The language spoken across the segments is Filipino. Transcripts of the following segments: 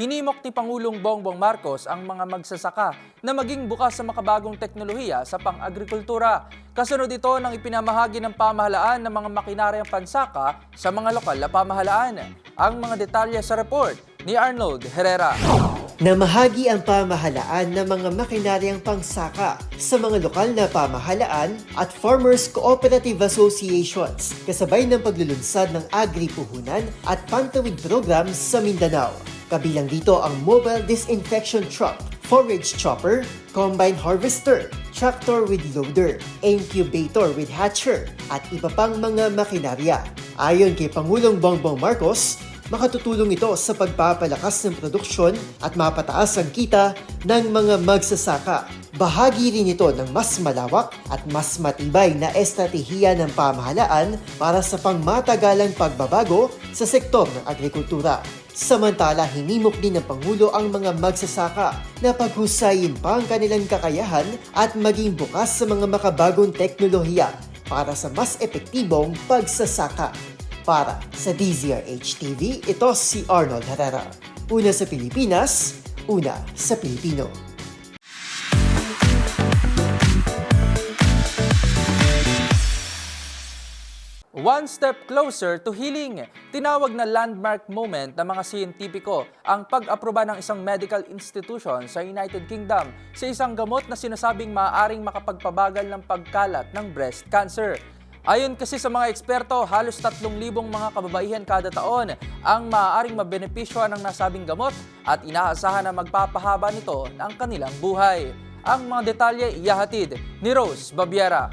hinimok ni Pangulong Bongbong Marcos ang mga magsasaka na maging bukas sa makabagong teknolohiya sa pang-agrikultura. Kasunod ito ng ipinamahagi ng pamahalaan ng mga makinaryang pansaka sa mga lokal na pamahalaan. Ang mga detalye sa report ni Arnold Herrera. Namahagi ang pamahalaan ng mga makinaryang pangsaka sa mga lokal na pamahalaan at Farmers Cooperative Associations kasabay ng paglulunsad ng agri-puhunan at pantawid programs sa Mindanao. Kabilang dito ang mobile disinfection truck, forage chopper, combine harvester, tractor with loader, incubator with hatcher, at iba pang mga makinarya. Ayon kay Pangulong Bongbong Marcos, makatutulong ito sa pagpapalakas ng produksyon at mapataas ang kita ng mga magsasaka. Bahagi rin ito ng mas malawak at mas matibay na estratehiya ng pamahalaan para sa pangmatagalang pagbabago sa sektor ng agrikultura. Samantala, hinimok din ng Pangulo ang mga magsasaka na paghusayin pa ang kanilang kakayahan at maging bukas sa mga makabagong teknolohiya para sa mas epektibong pagsasaka. Para sa DZRH TV, ito si Arnold Herrera. Una sa Pilipinas, una sa Pilipino. One step closer to healing. Tinawag na landmark moment ng mga siyentipiko ang pag-aproba ng isang medical institution sa United Kingdom sa isang gamot na sinasabing maaaring makapagpabagal ng pagkalat ng breast cancer. Ayon kasi sa mga eksperto, halos 3,000 mga kababaihan kada taon ang maaaring mabenepisyo ng nasabing gamot at inaasahan na magpapahaba nito ang kanilang buhay. Ang mga detalye iyahatid ni Rose Babiera.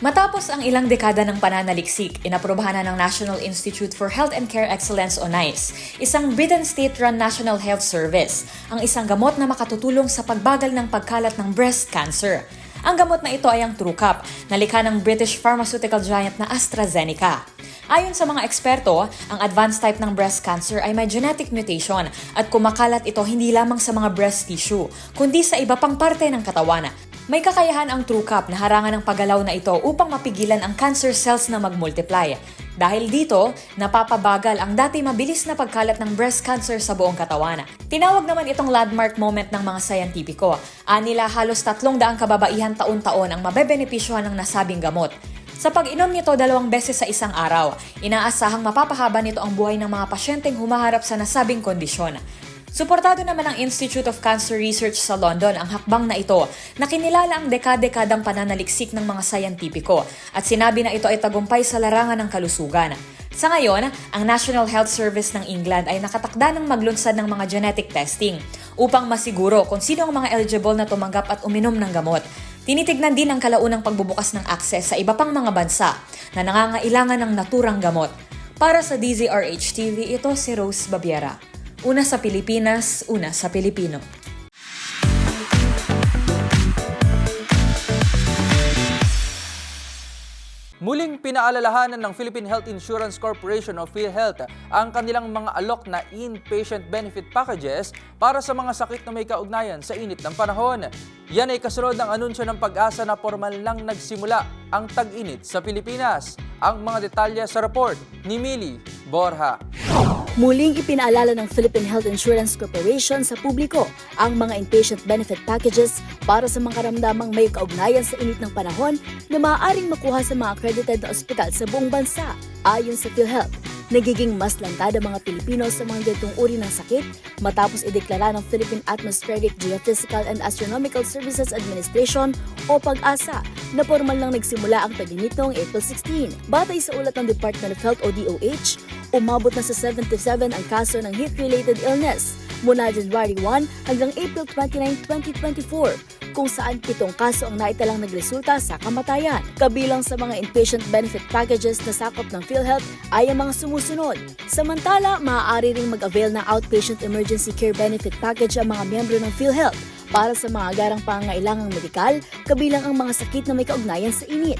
Matapos ang ilang dekada ng pananaliksik, inaprobahan na ng National Institute for Health and Care Excellence o NICE, isang Britain state-run National Health Service, ang isang gamot na makatutulong sa pagbagal ng pagkalat ng breast cancer. Ang gamot na ito ay ang TrueCap, na likha ng British pharmaceutical giant na AstraZeneca. Ayon sa mga eksperto, ang advanced type ng breast cancer ay may genetic mutation at kumakalat ito hindi lamang sa mga breast tissue, kundi sa iba pang parte ng katawan. May kakayahan ang TrueCap na harangan ng paggalaw na ito upang mapigilan ang cancer cells na magmultiply. Dahil dito, napapabagal ang dati mabilis na pagkalat ng breast cancer sa buong katawan. Tinawag naman itong landmark moment ng mga sayantipiko. Anila halos tatlong daang kababaihan taon-taon ang mabebenepisyohan ng nasabing gamot. Sa pag-inom nito dalawang beses sa isang araw, inaasahang mapapahaba nito ang buhay ng mga pasyenteng humaharap sa nasabing kondisyon. Suportado naman ng Institute of Cancer Research sa London ang hakbang na ito na kinilala ang dekad-dekadang pananaliksik ng mga sayantipiko at sinabi na ito ay tagumpay sa larangan ng kalusugan. Sa ngayon, ang National Health Service ng England ay nakatakda ng maglunsad ng mga genetic testing upang masiguro kung sino ang mga eligible na tumanggap at uminom ng gamot. Tinitignan din ang kalaunang pagbubukas ng akses sa iba pang mga bansa na nangangailangan ng naturang gamot. Para sa DZRH TV, ito si Rose Babiera. Una sa Pilipinas, una sa Pilipino. Muling pinaalalahanan ng Philippine Health Insurance Corporation o PhilHealth ang kanilang mga alok na inpatient benefit packages para sa mga sakit na may kaugnayan sa init ng panahon. Yan ay kasunod ng anunsyo ng pag-asa na formal lang nagsimula ang tag-init sa Pilipinas. Ang mga detalye sa report ni Millie Borja. Muling ipinaalala ng Philippine Health Insurance Corporation sa publiko ang mga inpatient benefit packages para sa mga karamdamang may kaugnayan sa init ng panahon na maaaring makuha sa mga accredited na ospital sa buong bansa. Ayon sa PhilHealth, nagiging mas lantad ang mga Pilipino sa mga ganitong uri ng sakit matapos ideklara ng Philippine Atmospheric Geophysical and Astronomical Services Administration o PAG-ASA na formal lang nagsimula ang taginit noong April 16. Batay sa ulat ng Department of Health o DOH, umabot na sa 77 ang kaso ng heat-related illness mula January 1 hanggang April 29, 2024 kung saan pitong kaso ang naitalang nagresulta sa kamatayan. Kabilang sa mga inpatient benefit packages na sakop ng PhilHealth ay ang mga sumusunod. Samantala, maaari ring mag-avail ng outpatient emergency care benefit package ang mga miyembro ng PhilHealth para sa mga agarang pangangailangang medikal, kabilang ang mga sakit na may kaugnayan sa init.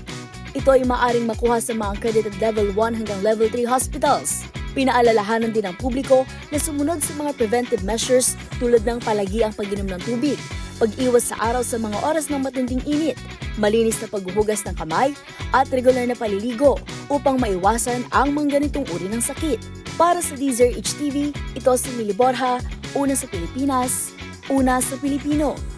Ito ay maaring makuha sa mga accredited level 1 hanggang level 3 hospitals. Pinaalalahanan din ng publiko na sumunod sa mga preventive measures tulad ng palagi ang pag-inom ng tubig, pag-iwas sa araw sa mga oras ng matinding init, malinis na paghuhugas ng kamay, at regular na paliligo upang maiwasan ang mga ganitong uri ng sakit. Para sa Deezer HTV, ito si Mili Borja, una sa Pilipinas, una sa Pilipino.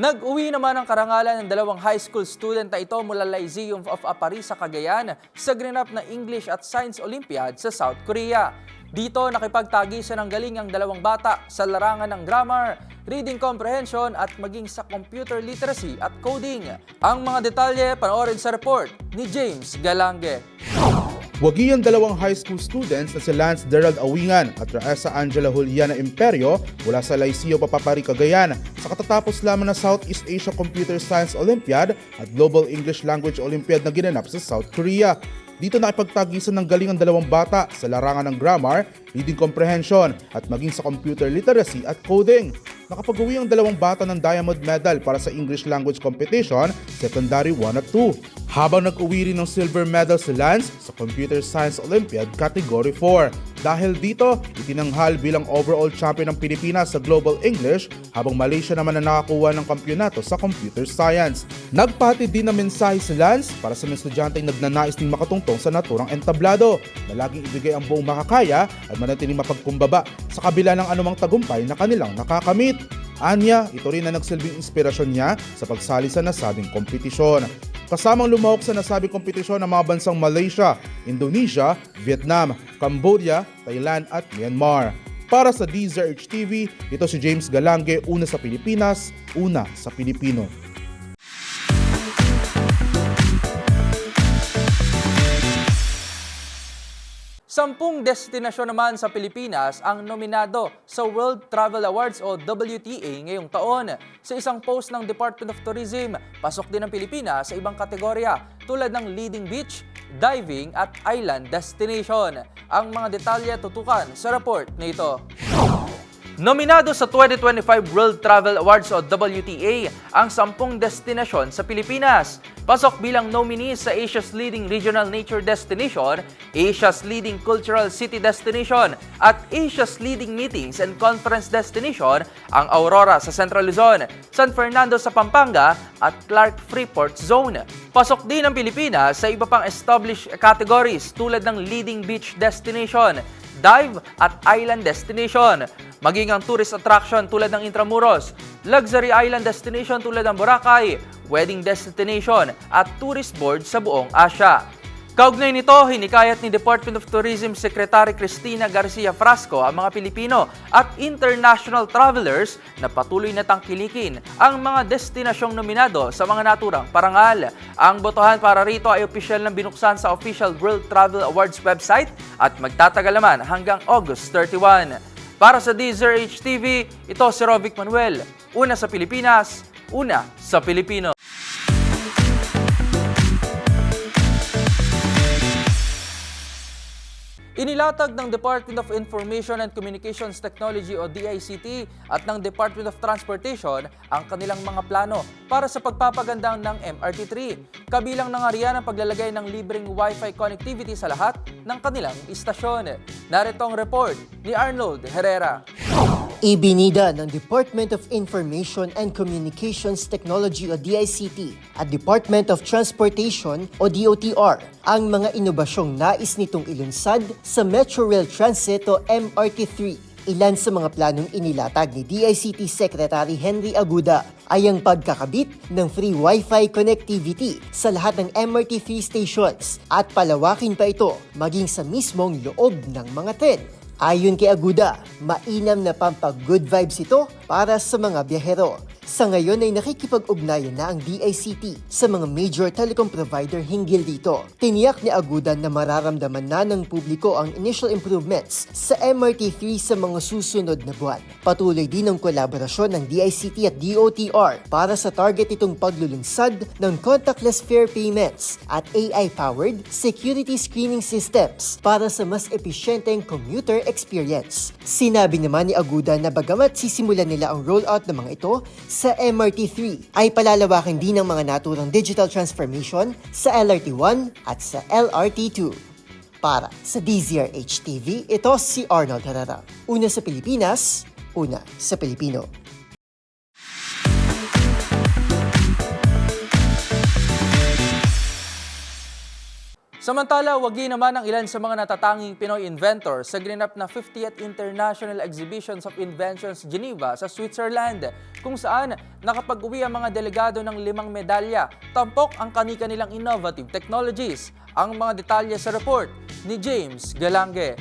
Nag-uwi naman ang karangalan ng dalawang high school student na ito mula Lyceum of Apari sa Cagayan sa ginanap na English at Science Olympiad sa South Korea. Dito nakipagtagi siya ng galing ang dalawang bata sa larangan ng grammar, reading comprehension at maging sa computer literacy at coding. Ang mga detalye panoorin sa report ni James Galange. Wagi ang dalawang high school students na si Lance Gerald Awingan at Raesa Angela Juliana Imperio mula sa Lyceo Papapari, Cagayan sa katatapos lamang na Southeast Asia Computer Science Olympiad at Global English Language Olympiad na ginanap sa South Korea. Dito nakipagtagisan ng galing ang dalawang bata sa larangan ng grammar, reading comprehension at maging sa computer literacy at coding. Nakapag-uwi ang dalawang bata ng diamond medal para sa English language competition, secondary 1 at 2. Habang nag-uwi rin ng silver medal si Lance sa Computer Science Olympiad Category 4. Dahil dito, itinanghal bilang overall champion ng Pilipinas sa Global English habang Malaysia naman ang nakakuha ng kampyonato sa Computer Science. Nagpati din ng mensahe si Lance para sa mga estudyanteng nagnanais ding makatungtong sa naturang entablado na laging ibigay ang buong makakaya at manatiling mapagkumbaba sa kabila ng anumang tagumpay na kanilang nakakamit. Anya, ito rin na nagsilbing inspirasyon niya sa pagsali sa nasabing kompetisyon. Kasamang lumahok sa nasabing kompetisyon ng mga bansang Malaysia, Indonesia, Vietnam, Cambodia, Thailand at Myanmar. Para sa DZRH TV, ito si James Galange, una sa Pilipinas, una sa Pilipino. Sampung destinasyon naman sa Pilipinas ang nominado sa World Travel Awards o WTA ngayong taon. Sa isang post ng Department of Tourism, pasok din ang Pilipinas sa ibang kategorya tulad ng leading beach, diving at island destination. Ang mga detalye tutukan sa report na ito. Nominado sa 2025 World Travel Awards o WTA ang sampung destinasyon sa Pilipinas. Pasok bilang nominees sa Asia's leading regional nature destination, Asia's leading cultural city destination, at Asia's leading meetings and conference destination ang Aurora sa Central Luzon, San Fernando sa Pampanga, at Clark Freeport Zone. Pasok din ang Pilipinas sa iba pang established categories tulad ng leading beach destination, dive at island destination. Maging ang tourist attraction tulad ng Intramuros, luxury island destination tulad ng Boracay, wedding destination at tourist board sa buong Asia. Kaugnay nito, hinikayat ni Department of Tourism Secretary Cristina Garcia Frasco ang mga Pilipino at international travelers na patuloy na tangkilikin ang mga destinasyong nominado sa mga naturang parangal. Ang botohan para rito ay opisyal na binuksan sa official World Travel Awards website at magtatagal naman hanggang August 31. Para sa DZRH TV, ito si Rovic Manuel. Una sa Pilipinas, una sa Pilipino. Inilatag ng Department of Information and Communications Technology o DICT at ng Department of Transportation ang kanilang mga plano para sa pagpapaganda ng MRT3. Kabilang na nga riyan ang paglalagay ng libreng Wi-Fi connectivity sa lahat ng kanilang istasyon. Narito ang report ni Arnold Herrera. Ibinida ng Department of Information and Communications Technology o DICT at Department of Transportation o DOTR ang mga inobasyong nais nitong ilunsad sa Metro Rail Transit o MRT3. Ilan sa mga planong inilatag ni DICT Secretary Henry Aguda ay ang pagkakabit ng free Wi-Fi connectivity sa lahat ng MRT3 stations at palawakin pa ito maging sa mismong loob ng mga tren. Ayon kay Aguda, mainam na pampag good vibes ito para sa mga biyahero. Sa ngayon ay nakikipag-ugnayan na ang DICT sa mga major telecom provider hinggil dito. Tiniyak ni Aguda na mararamdaman na ng publiko ang initial improvements sa MRT3 sa mga susunod na buwan. Patuloy din ang kolaborasyon ng DICT at DOTR para sa target itong paglulunsad ng contactless fare payments at AI-powered security screening systems para sa mas episyenteng commuter experience. Sinabi naman ni Aguda na bagamat sisimulan nila ang rollout ng mga ito sa MRT3 ay palalawakin din ang mga naturang digital transformation sa LRT1 at sa LRT2. Para sa DZRH TV, ito si Arnold Herrera. Una sa Pilipinas, una sa Pilipino. Samantala, wagi naman ang ilan sa mga natatanging Pinoy inventors sa ginanap na 50th International Exhibitions of Inventions Geneva sa Switzerland, kung saan nakapag-uwi ang mga delegado ng limang medalya, tampok ang kani-kanilang innovative technologies. Ang mga detalye sa report ni James Galange.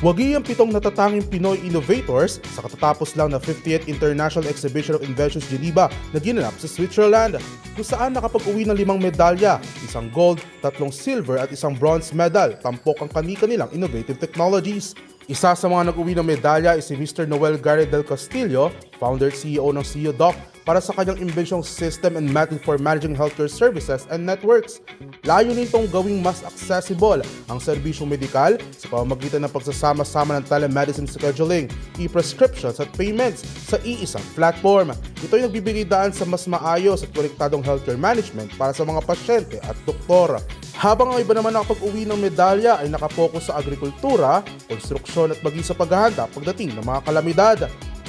Wagi ang pitong natatanging Pinoy innovators sa katatapos lang na 50th International Exhibition of Inventions Geneva na ginanap sa Switzerland, kung saan nakapag-uwi ng limang medalya, isang gold, tatlong silver at isang bronze medal, tampok ang kani-kanilang innovative technologies. Isa sa mga nag-uwi ng medalya ay si Mr. Noel Garrett del Castillo, founder at CEO ng CEO Doc, para sa kanyang imbensyong system and method for managing healthcare services and networks. Layo nitong gawing mas accessible ang serbisyong medikal sa pamamagitan ng pagsasama-sama ng telemedicine scheduling, e-prescriptions at payments sa iisang platform. Ito ay nagbibigay daan sa mas maayos at konektadong healthcare management para sa mga pasyente at doktor. Habang ang iba naman nakapag-uwi ng medalya ay nakapokus sa agrikultura, konstruksyon at maging sa paghahanda pagdating ng mga kalamidad.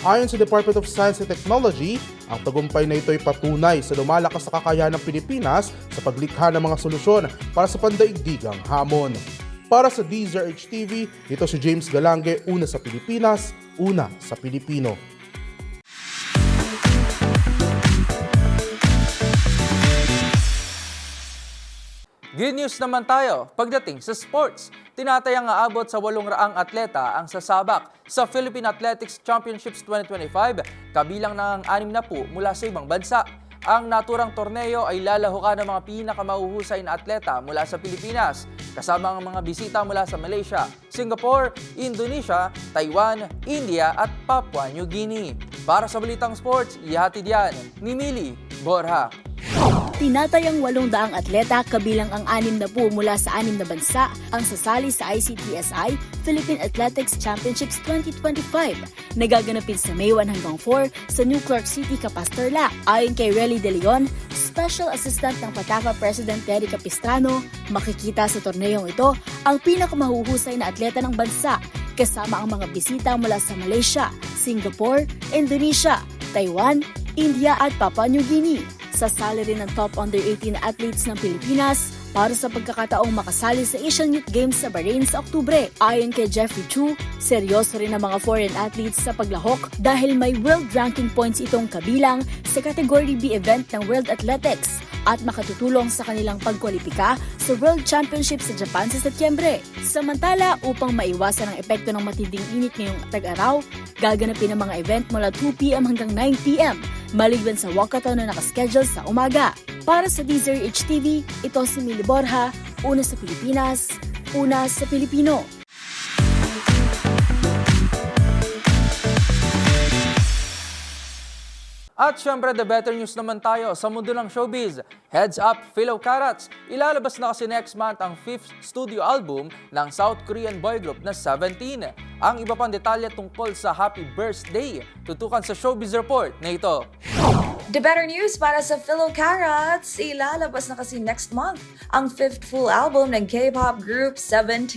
Ayon sa Department of Science and Technology, ang tagumpay na ito ay patunay sa lumalakas na kakayahan ng Pilipinas sa paglikha ng mga solusyon para sa pandaigdigang hamon. Para sa DZRH TV, ito si James Galange, una sa Pilipinas, una sa Pilipino. Good news naman tayo pagdating sa sports. Tinatayang aabot sa 800 atleta ang sasabak sa Philippine Athletics Championships 2025, kabilang ang anim na po mula sa ibang bansa. Ang naturang torneo ay lalahukan ng mga pinakamahuhusay na atleta mula sa Pilipinas, kasama ang mga bisita mula sa Malaysia, Singapore, Indonesia, Taiwan, India at Papua New Guinea. Para sa Balitang Sports, ihatid yan ni Mili Borja. Tinatayang 800 atleta kabilang ang 60 mula sa 6 na bansa ang sasali sa ICTSI Philippine Athletics Championships 2025 na gaganapin sa May 1 hanggang 4 sa New Clark City, Capastarla. Ayon kay Relly De Leon, Special Assistant ng Pataka President Terry Capistrano, makikita sa torneyong ito ang pinakamahuhusay na atleta ng bansa kasama ang mga bisita mula sa Malaysia, Singapore, Indonesia, Taiwan, India at Papua New Guinea. Sasali rin ng top under 18 athletes ng Pilipinas para sa pagkakataong makasali sa Asian Youth Games sa Bahrain sa Oktubre. Ayon kay Jeffrey Chu, seryoso rin ang mga foreign athletes sa paglahok dahil may world ranking points itong kabilang sa Category B event ng World Athletics at makatutulong sa kanilang pagkwalipika sa World Championship sa Japan sa Setyembre. Samantala, upang maiwasan ang epekto ng matinding init ngayong tag-araw, gaganapin ang mga event mula 2pm hanggang 9pm, maliban sa walkathon na nakaschedule sa umaga. Para sa DZRH TV, ito si Mili Borja, una sa Pilipinas, una sa Pilipino. At syempre, the better news naman tayo sa mundo ng showbiz. Heads up, fellow Karats! Ilalabas na kasi next month ang fifth studio album ng South Korean boy group na 17. Ang iba pang detalye tungkol sa Happy Birthday, tutukan sa showbiz report na ito. The better news para sa fellow Carrots, ilalabas na kasi next month ang fifth full album ng K-pop group 17.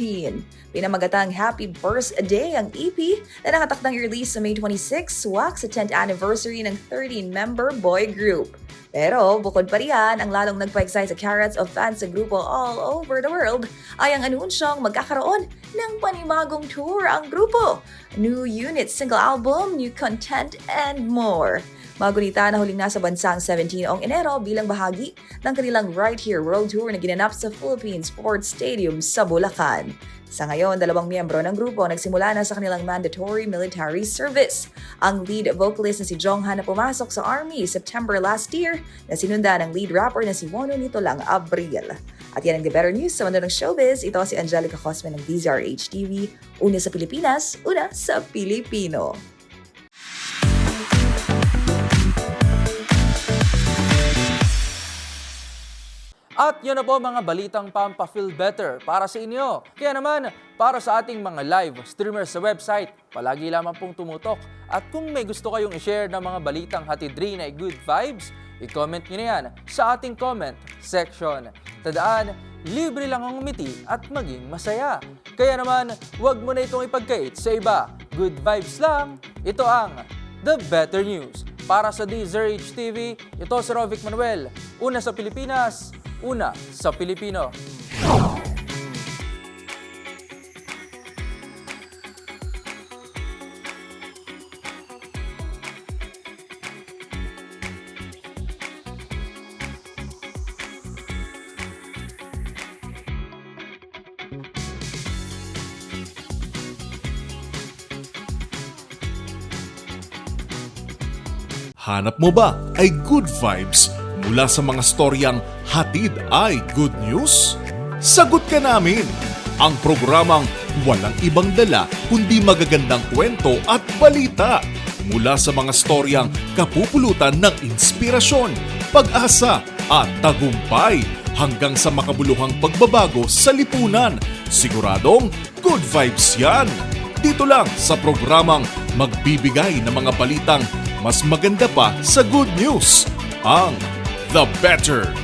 Pinamagatang Happy Birthday ang EP na nakatakdang release sa May 26, swak sa 10th anniversary ng 13-member boy group. Pero bukod pa riyan, ang lalong nagpa-excite sa Carrots of fans sa grupo all over the world ay ang anunsyong magkakaroon ng panibagong tour ang grupo. New unit, single album, new content, and more. Magunita na huling nasa bansa ang 17 noong Enero bilang bahagi ng kanilang Right Here World Tour na ginanap sa Philippine Sports Stadium sa Bulacan. Sa ngayon, dalawang miyembro ng grupo nagsimula na sa kanilang mandatory military service. Ang lead vocalist na si Jonghan na pumasok sa Army September last year na sinunda ng lead rapper na si Wono nito lang Abril. At yan ang The Better News sa mundo ng showbiz. Ito si Angelica Cosme ng DZRH TV. Una sa Pilipinas, una sa Pilipino. At yun na po mga balitang pampa-feel better para sa inyo. Kaya naman, para sa ating mga live streamers sa website, palagi lamang pong tumutok. At kung may gusto kayong i-share ng mga balitang hatid rin ay good vibes, i-comment nyo na yan sa ating comment section. Tadaan, libre lang ang umiti at maging masaya. Kaya naman, huwag mo na itong ipagkait sa iba. Good vibes lang. Ito ang The Better News. Para sa DZRH TV, ito si Rovic Manuel. Una sa Pilipinas, una sa Pilipino. Hanap mo ba ay good vibes mula sa mga storyang hatid ay good news? Sagot ka namin! Ang programang walang ibang dala kundi magagandang kwento at balita mula sa mga storyang kapupulutan ng inspirasyon, pag-asa at tagumpay hanggang sa makabuluhang pagbabago sa lipunan. Siguradong good vibes yan! Dito lang sa programang magbibigay ng mga balitang mas maganda pa sa good news. Ang The Better